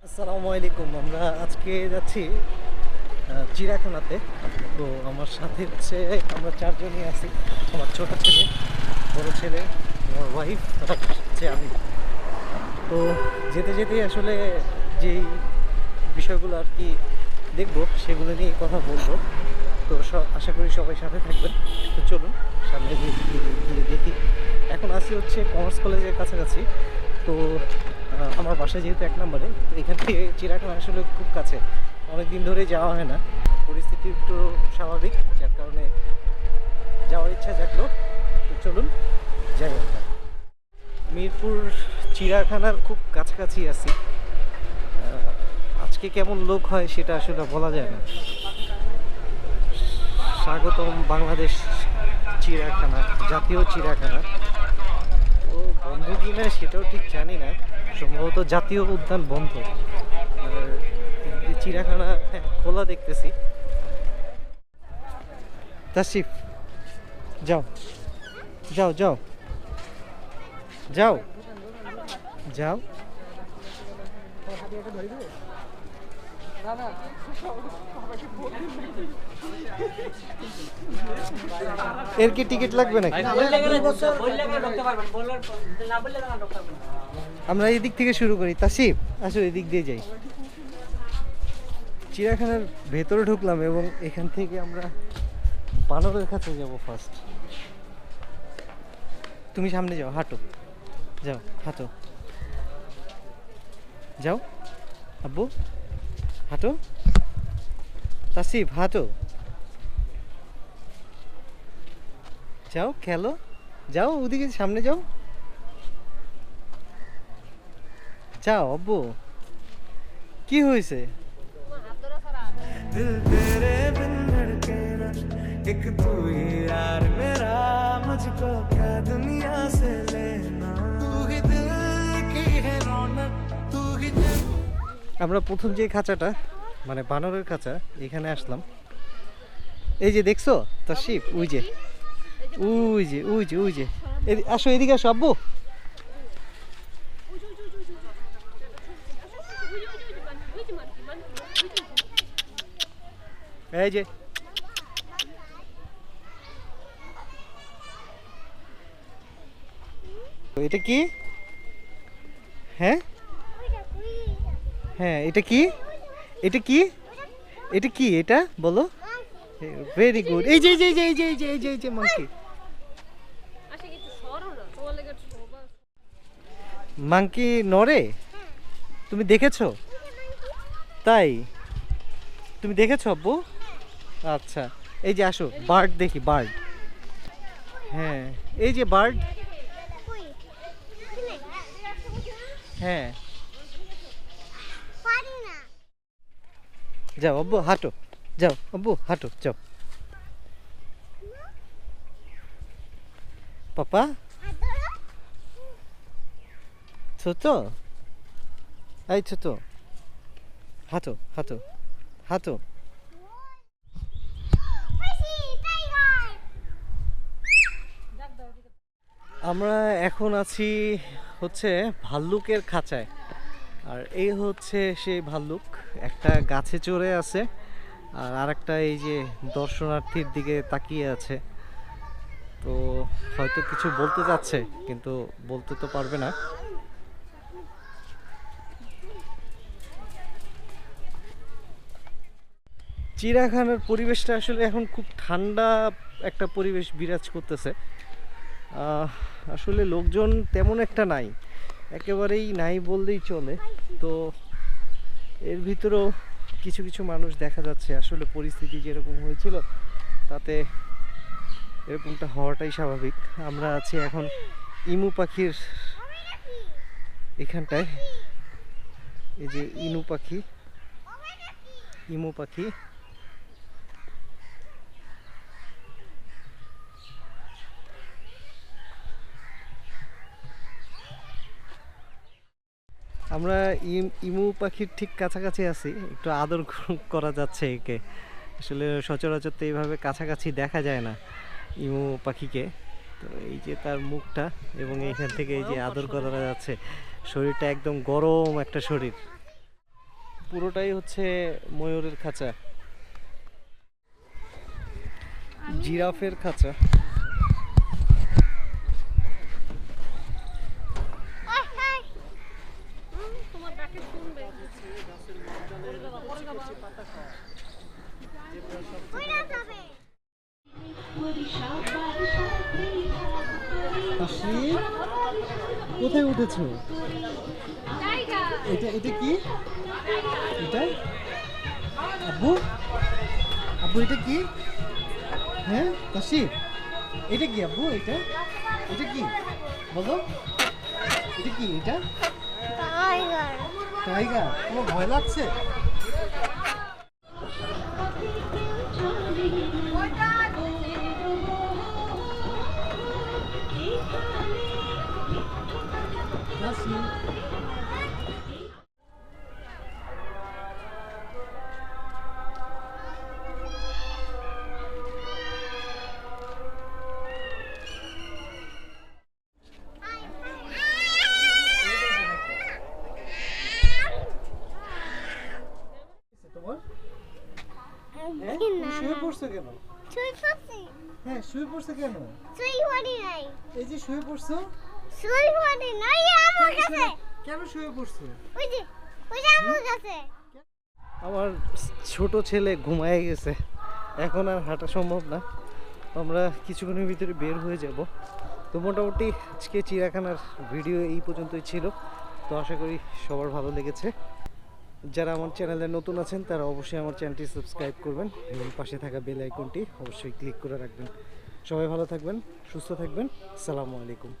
আসসালামু আলাইকুম আমরা আজকে যাচ্ছি আহ, চিড়িয়াখানাতে। তো আমার সাথে হচ্ছে আমরা চারজনই আছি আমার ছোট ছেলে বড় ছেলে আমার ওয়াইফ হচ্ছে আমি। তো যেতে যেতে আসলে যেই বিষয়গুলো আর কি দেখব, সেগুলো নিয়ে কথা বলব। তো আশা করি সবাই সাথে থাকবেন। তো চলুন, সামনে গিয়ে দেখি। এখন আসি হচ্ছে কমার্স কলেজের কাছাকাছি। তো আমার বাসা যেহেতু এক নম্বরে, তো এখান থেকে চিড়াখানা আসলে খুব কাছে। অনেক দিন ধরে যাওয়া হয় না। পরিস্থিতি একটু স্বাভাবিক, যার কারণে যাওয়ার ইচ্ছা জাগলো। তো চলুন, যাই মিরপুর চিড়িয়াখানার খুব কাছাকাছি আছি। আজকে কেমন লোক হয় সেটা আসলে বলা যায় না। স্বাগতম বাংলাদেশ চিড়িয়াখানা জাতীয় চিড়িয়াখানা। ও বন্ধ কিনা সেটাও ঠিক জানি না। সম্ভবত জাতীয় উদ্যান বন্ধ। হ্যাঁ, খোলা দেখতেছি। তাসিফ যাও। যাও যাও। যাও। যাও। এর কি টিকিট লাগবে নাকি? আমরা এই দিক থেকে শুরু করি। তাসিফ আসো এদিক দিয়ে যাই। চিড়িয়াখানার ভেতরে ঢুকলাম এবং এখান থেকে আমরা বানরের কাছে যাব ফার্স্ট তুমি সামনে যাও হাঁটো। যাও হাঁটো। যাও। আব্বু? হাঁটো তাসিফ হাঁটো যাও খেলো যাও ওদিকে সামনে যাও যাও আব্বু কি হয়েছে दिल तेरे बिन धड़केगा एक तू ही यार मेरा मुझको क्या दुनिया से लेना तू ही दिल की है रौनक तू ही जन আমরা প্রথম যে খাঁচাটা মানে বানরের খাঁচা, এখানে আসলাম। এই যে দেখছ? তার শিব ওই যে। ওই যে ওই যে ওই যে। আসো এদিকে আসো, আব্বু। এই যে। এটা কি? হ্যাঁ? হ্যাঁ এটা কি? এটা কি? এটা কি এটা? বলো। ভেরি গুড এই যে এই যে এই যে এই যে এই যে এই যে মাংকি মাংকি নড়ে? তুমি দেখেছ? তাই? তুমি দেখেছ, আব্বু? আচ্ছা। এই যে, আসো বার্ড দেখি বার্ড হ্যাঁ এই যে বার্ড হ্যাঁ। যাও আব্বু, হাঁটো। যাও আব্বু, হাঁটো, যাও। পাপা? ছোট? এই ছোট। হাঁটো হাঁটো হাঁটো। আমরা এখন আছি হচ্ছে ভাল্লুকের খাঁচায়। আর এই হচ্ছে সেই ভাল্লুক। একটা গাছে চড়ে আছে আর আরেকটা এই যে দর্শনার্থীর দিকে তাকিয়ে আছে। তো হয়তো কিছু বলতে যাচ্ছে, কিন্তু বলতে তো পারবে না। চিড়িয়াখানার পরিবেশটা আসলে এখন খুব ঠান্ডা একটা পরিবেশ বিরাজ করতেছে। আসলে লোকজন তেমন একটা নাই। একেবারেই নাই বললেই চলে। তো এর ভিতরেও কিছু কিছু মানুষ দেখা যাচ্ছে আসলে পরিস্থিতি যেরকম হয়েছিল, তাতে এরকমটা হওয়াটাই স্বাভাবিক। আমরা আছি এখন ইমু পাখির এখানটায়। এই যে ইনু পাখি, ইমু পাখি। আমরা ইম- ইমু পাখির ঠিক কাছাকাছি আছি একটু আদর করা যাচ্ছে একে। আসলে সচরাচর তো এইভাবে কাছাকাছি দেখা যায় না ইমু পাখিকে। তো এই যে তার মুখটা এবং এইখান থেকে এই যে আদর করা যাচ্ছে শরীরটা একদম গরম একটা শরীর। পুরোটাই হচ্ছে ময়ূরের খাঁচা। জিরাফের খাঁচা হুম, তোমার ডাকে শুনবে আসি কোথায় উঠেছো? এটা এটা কি? এটা? আব্বু? আব্বু এটা কি? হ্যাঁ কাশি এটা কি আব্বু এটা? এটা কি? বলো এটা কি এটা? টাইগার তোমার ভয় লাগছে? হ্যাঁ তুমি শুয়ে পড়ছো। কেন হ্যাঁ শুয়ে পড়ছো কেন? এই যে শুয়ে পড়ছো? শুয়ে- কেন শুয়ে পড়ছো? আমার ছোট ছেলে ঘুমায় গেছে। এখন আর হাঁটা সম্ভব না। আমরা কিছুক্ষণের ভিতরে বের হয়ে যাব। তো মোটামুটি আজকে চিড়িয়াখানার ভিডিও এই পর্যন্তই ছিল। তো আশা করি সবার ভালো লেগেছে। যারা আমার চ্যানেলে নতুন আছেন, তারা অবশ্যই আমার চ্যানেলটি সাবস্ক্রাইব করবেন এবং পাশে থাকা বেল আইকনটি অবশ্যই ক্লিক করে রাখবেন। সবাই ভালো থাকবেন, সুস্থ থাকবেন। সালামু আলাইকুম।